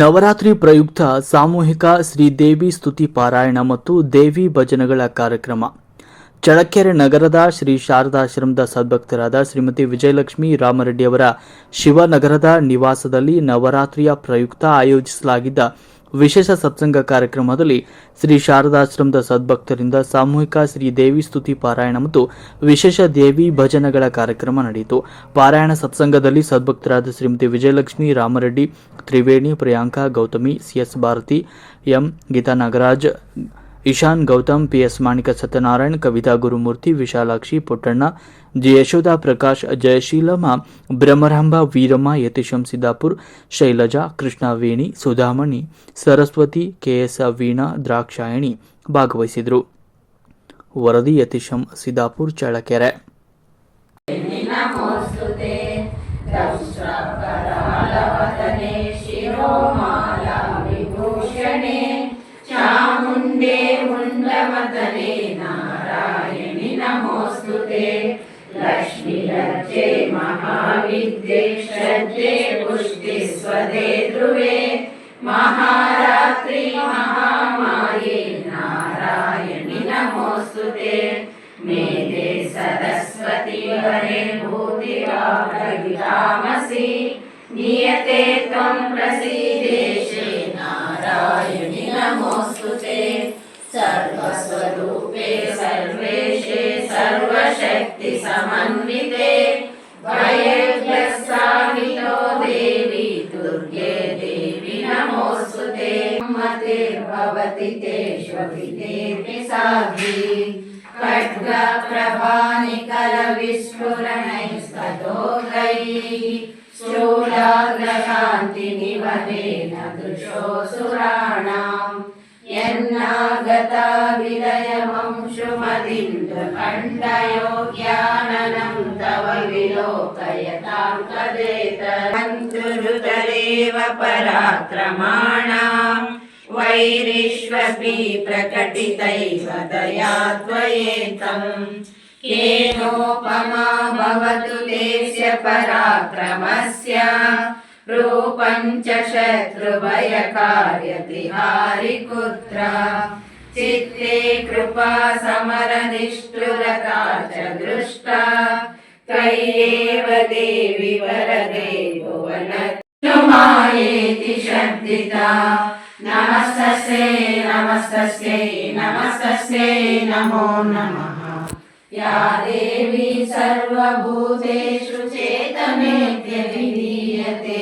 ನವರಾತ್ರಿ ಪ್ರಯುಕ್ತ ಸಾಮೂಹಿಕ ಶ್ರೀದೇವಿ ಸ್ತುತಿ ಪಾರಾಯಣ ಮತ್ತು ದೇವಿ ಭಜನೆಗಳ ಕಾರ್ಯಕ್ರಮ. ಚಳಕೆರೆ ನಗರದ ಶ್ರೀ ಶಾರದಾಶ್ರಮದ ಸದ್ಭಕ್ತರಾದ ಶ್ರೀಮತಿ ವಿಜಯಲಕ್ಷ್ಮಿ ರಾಮರೆಡ್ಡಿಯವರ ಶಿವನಗರದ ನಿವಾಸದಲ್ಲಿ ನವರಾತ್ರಿಯ ಪ್ರಯುಕ್ತ ಆಯೋಜಿಸಲಾಗಿದ್ದ ವಿಶೇಷ ಸತ್ಸಂಗ ಕಾರ್ಯಕ್ರಮದಲ್ಲಿ ಶ್ರೀ ಶಾರದಾಶ್ರಮದ ಸದ್ಭಕ್ತರಿಂದ ಸಾಮೂಹಿಕ ಶ್ರೀ ದೇವಿ ಸ್ತುತಿ ಪಾರಾಯಣ ಮತ್ತು ವಿಶೇಷ ದೇವಿ ಭಜನೆಗಳ ಕಾರ್ಯಕ್ರಮ ನಡೆಯಿತು. ಪಾರಾಯಣ ಸತ್ಸಂಗದಲ್ಲಿ ಸದ್ಭಕ್ತರಾದ Shrimati Vijayalakshmi, Ramareddy, Triveni, Priyanka, Gautami C S Bharati, M. Geeta Nagaraj Ishan Gautam P S Manika Satyanarayan, Kavita Gurumurthy, Vishalakshi Puttanna, G Yashoda Prakash, Jayasheelamma Brahmaramba Veeramma, Yatisham Siddapur, Shailaja Krishnaveni Sudhamani, Saraswati K S Veena, Drakshayani ಭಾಗವಹಿಸಿದರು. ವರದಿ ಯತೀಶಂ, ಸಿದ್ದಾಪುರ್, ಚಳ್ಳಕೆರೆ. కమతనే నారాయణి నమోస్తు లక్ష్మి లజ్జే మహావిద్యే శ్రద్ధే పుష్టి స్వదే ధ్రువే. మహారాత్రి మహామాయే నారాయణి నమోస్తు మేదే సరస్వతి వరే భూతిరామసి నియతే త్వం ప్రసీదేశ सर्वशक्तिसमन्विते भयभ्यस्ताहितो देवी दुर्गे देवी नमोऽस्तुते मते भवति तेष्वभितेऽपि साधी खड्गप्रभानिकरविस्फुरणैस्ततोघैः स्थूलाग्रकान्तिनिवनेन दृशोऽसुराणाम् यन्नागता विलयमंशुमदिन्द्रकण्डयो ज्ञाननं तव विलोकयतां तदेतन्तुरुतरेव पराक्रमाणाम् वैरिष्वपि प्रकटितैव दया त्वयेतम् केनोपमा भवतु तेस्य पराक्रमस्य रूपं च शत्रुभयकार्यतिहारिपुत्र चित्ते कृपा समरनिष्ठुरता च दृष्टा त्वय्येव देवि वरदे भुवन मायेति शब्दिता नमस्तस्यै नमस्तस्यै नमस्तस्यै नमो नमः या देवी सर्वभूतेषु चेतमेत्य विधीयते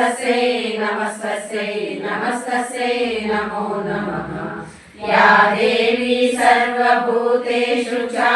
नमस्तस्यै नमस्तस्यै नमस्तस्यै नमो नमः या देवी सर्वभूतेषु चा